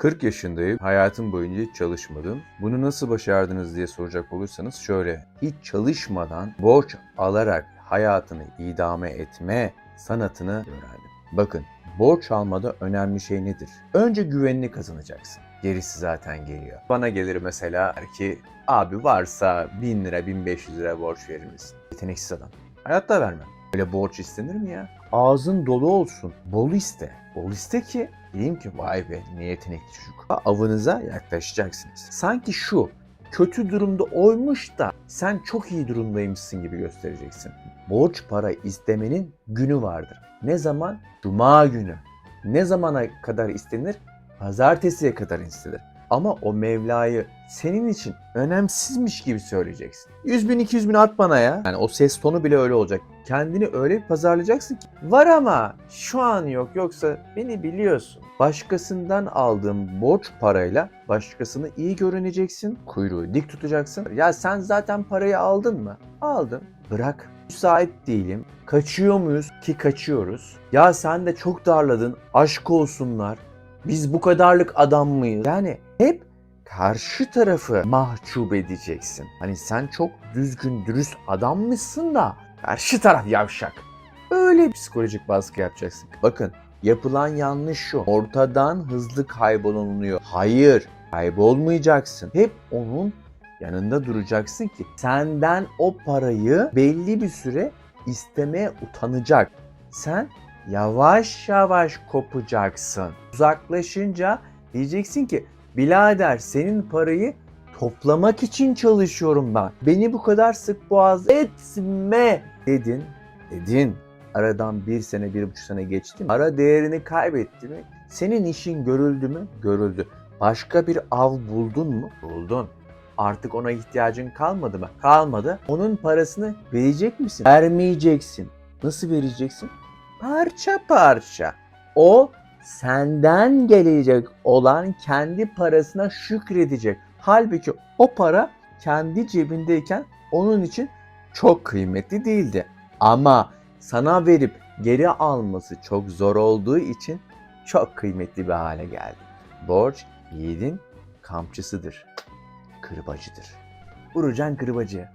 40 yaşındayım. Hayatım boyunca hiç çalışmadım. Bunu nasıl başardınız diye soracak olursanız şöyle. Hiç çalışmadan borç alarak hayatını idame etme sanatını öğrendim. Bakın borç almada önemli şey nedir? Önce güvenini kazanacaksın. Gerisi zaten geliyor. Bana gelir mesela der ki abi varsa 1000 lira 1500 lira borç verir misin? Yeteneksiz adam. Hayatta vermem. Öyle borç istenir mi ya? Ağzın dolu olsun. Bol iste. Bol iste ki diyeyim ki vay be ne yetenekli çocuk. Avınıza yaklaşacaksınız. Sanki şu kötü durumda oymuş da sen çok iyi durumdaymışsın gibi göstereceksin. Borç para istemenin günü vardır. Ne zaman? Cuma günü. Ne zamana kadar istenir? Pazartesiye kadar istenir. Ama o Mevla'yı senin için önemsizmiş gibi söyleyeceksin. 100 bin 200 bin at bana ya. Yani o ses tonu bile öyle olacak. Kendini öyle bir pazarlayacaksın ki. Var ama şu an yok yoksa beni biliyorsun. Başkasından aldığın borç parayla başkasını iyi görüneceksin. Kuyruğu dik tutacaksın. Ya sen zaten parayı aldın mı? Aldın. Bırak. Müsait değilim. Kaçıyor muyuz? Ki kaçıyoruz. Ya sen de çok darladın. Aşk olsunlar. Biz bu kadarlık adam mıyız? Yani hep karşı tarafı mahcup edeceksin. Hani sen çok düzgün, dürüst adammışsın da karşı taraf yavşak. Öyle psikolojik baskı yapacaksın. Bakın yapılan yanlış şu. Ortadan hızlı kaybolunuyor. Hayır, kaybolmayacaksın. Hep onun yanında duracaksın ki senden o parayı belli bir süre istemeye utanacak. Sen yavaş yavaş kopacaksın. Uzaklaşınca diyeceksin ki birader senin parayı toplamak için çalışıyorum ben. Beni bu kadar sık boğaz etme dedin. Dedin. Aradan bir sene, bir buçuk sene geçti mi? Para değerini kaybetti mi? Senin işin görüldü mü? Görüldü. Başka bir av buldun mu? Buldun. Artık ona ihtiyacın kalmadı mı? Kalmadı. Onun parasını verecek misin? Vermeyeceksin. Nasıl vereceksin? Parça parça. O senden gelecek olan kendi parasına şükredecek. Halbuki o para kendi cebindeyken onun için çok kıymetli değildi. Ama sana verip geri alması çok zor olduğu için çok kıymetli bir hale geldi. Borç yiğidin kamçısıdır. Kırbacıdır. Vuracaksın kırbacı.